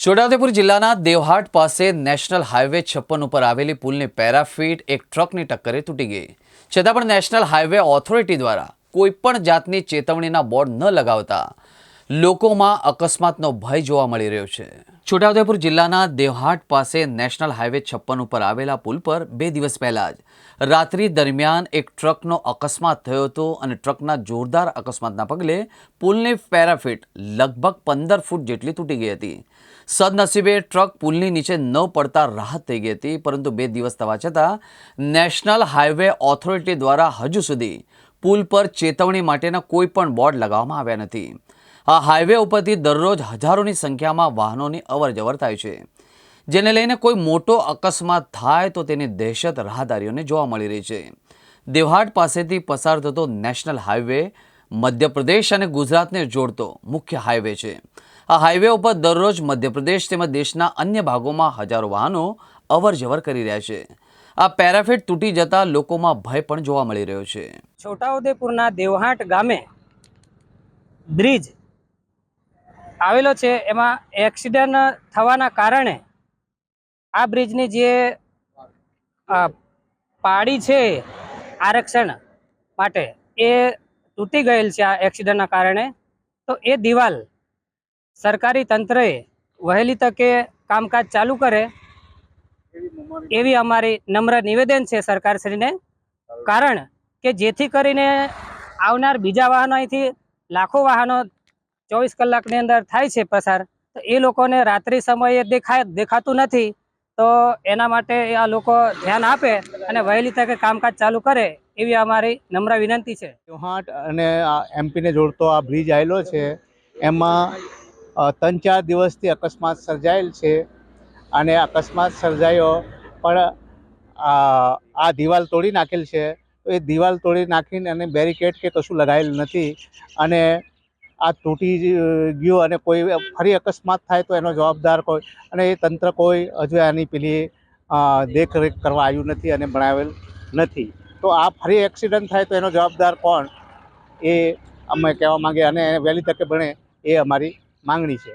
છોટાઉદેપુર જિલ્લાના દેવહાટ પાસે national highway છપ્પન ઉપર આવેલી પુલની પેરાફીટ એક ટ્રકની ટક્કરે તૂટી ગઈ. છતાં પણ નેશનલ હાઈવે ઓથોરિટી દ્વારા કોઈપણ જાતની ચેતવણીના બોર્ડ ન લગાવતા લોકોમાં અકસ્માતનો ભય જોવા મળી રહ્યો છે. છોટાઉદેપુર જિલ્લાના દેવહાટ પાસે નેશનલ હાઈવે છપ્પન ઉપર આવેલા પુલ પર બે દિવસ પહેલા જ રાત્રિ દરમિયાન એક ટ્રકનો અકસ્માત થયો હતો અને ટ્રકના જોરદાર અકસ્માતના પગલે પુલની પેરાફિટ લગભગ પંદર ફૂટ જેટલી તૂટી ગઈ હતી. સદનસીબે ટ્રક પુલની નીચે ન પડતા રાહત થઈ ગઈ હતી, પરંતુ બે દિવસ થવા છતાં નેશનલ હાઈવે ઓથોરિટી દ્વારા હજુ સુધી પુલ પર ચેતવણી માટેના કોઈ પણ બોર્ડ લગાવવામાં આવ્યા નથી. આ હાઈવે ઉપરથી દરરોજ હજારોની સંખ્યામાં વાહનોની અવરજવર થાય છે. જેને લઈને કોઈ મોટો અકસ્માત થાય તો તેની દહેશત રાહદારીઓને જોવા મળી રહી છે. દેવહાટ પાસેથી પસાર થતો નેશનલ હાઈવે મધ્યપ્રદેશ અને ગુજરાતને જોડતો મુખ્ય હાઈવે છે. આ હાઈવે ઉપર દરરોજ મધ્યપ્રદેશ તેમજ દેશના અન્ય ભાગોમાં હજારો વાહનો અવરજવર કરી રહ્યા છે. આ પેરાફિટ તૂટી જતા લોકોમાં ભય પણ જોવા મળી રહ્યો છે. છોટાઉદેપુરના દેવહાટ ગામે બ્રિજ આવેલો છે, એમાં એક્સિડન્ટ થવાના કારણે આ બ્રિજની જે પાડી છે આરક્ષણ માટે, એ તૂટી ગયેલ છે આ એક્સિડન્ટના કારણે. તો એ દિવાલ સરકારી તંત્રએ વહેલી તકે કામકાજ ચાલુ કરે એવી અમારી નમ્ર નિવેદન છે સરકારશ્રીને. કારણ કે જેથી કરીને આવનાર બીજા વાહનો અહીંથી લાખો વાહનો ચોવીસ કલાકની અંદર થાય છે પસાર, તો એ લોકોને રાત્રિ સમયે દેખાય, દેખાતું નથી. તો એના માટે આ લોકો ધ્યાન આપે અને વહેલી તકે કામકાજ ચાલુ કરે એવી અમારી નમ્ર વિનંતી છે. ચૌહાટ અને એમપીને જોડતો આ બ્રિજ આવેલો છે, એમાં ત્રણ ચાર દિવસથી અકસ્માત સર્જાયેલ છે અને અકસ્માત સર્જાયો પણ, આ દિવાલ તોડી નાખેલ છે. તો એ દિવાલ તોડી નાખીને અને બેરિકેડ કે કશું લગાવેલ નથી અને આ તૂટી ગયું અને કોઈ ફરી અકસ્માત થાય તો એનો જવાબદાર કોઈ અને એ તંત્ર કોઈ હજુ આની પેલી દેખરેખ કરવા આવ્યું નથી અને બનાવેલ નથી. તો આ ફરી એક્સિડન્ટ થાય તો એનો જવાબદાર કોણ? એ અમે કહેવા માગીએ અને વહેલી તકે બને એ અમારી માંગણી છે.